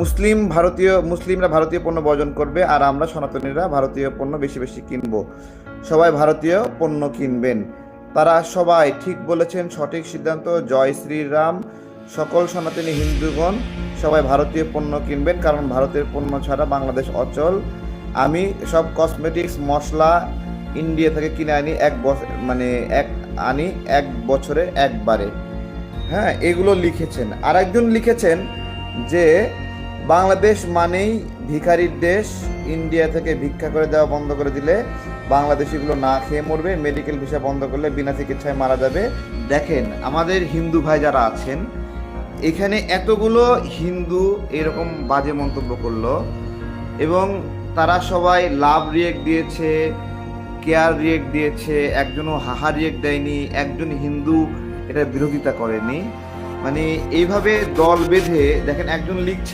মুসলিম ভারতীয়, মুসলিমরা ভারতীয় পণ্য বর্জন করবে আর আমরা সনাতনীরা ভারতীয় পণ্য বেশি বেশি কিনবো। সবাই ভারতীয় পণ্য কিনবেন। তারা সবাই ঠিক বলেছেন, সঠিক সিদ্ধান্ত। জয় শ্রীরাম। সকল সনাতনী হিন্দুগণ সবাই ভারতীয় পণ্য কিনবেন, কারণ ভারতের পণ্য ছাড়া বাংলাদেশ অচল। আমি সব কসমেটিক্স মশলা ইন্ডিয়া থেকে কিনে আনি এক বছর মানে এক, আনি এক বছরে একবারে। হ্যাঁ এগুলো লিখেছেন। আর একজন লিখেছেন যে বাংলাদেশ মানেই ভিখারির দেশ। ইন্ডিয়া থেকে ভিক্ষা করে দেওয়া বন্ধ করে দিলে বাংলাদেশিগুলো না খেয়ে মরবে, মেডিকেল ভিসা বন্ধ করলে বিনা চিকিৎসায় মারা যাবে। দেখেন, আমাদের হিন্দু ভাই যারা আছেন, এখানে এতগুলো হিন্দু এরকম বাজে মন্তব্য করল এবং তারা সবাই লাভ রিয়েক্ট দিয়েছে, কেয়ার রিয়েক্ট দিয়েছে, একজনও হাহা রিয়েক্ট দেয়নি, একজন হিন্দু এটা বিরোধিতা করেনি। মানে এইভাবে দল বেঁধে, দেখেন একজন লিখছে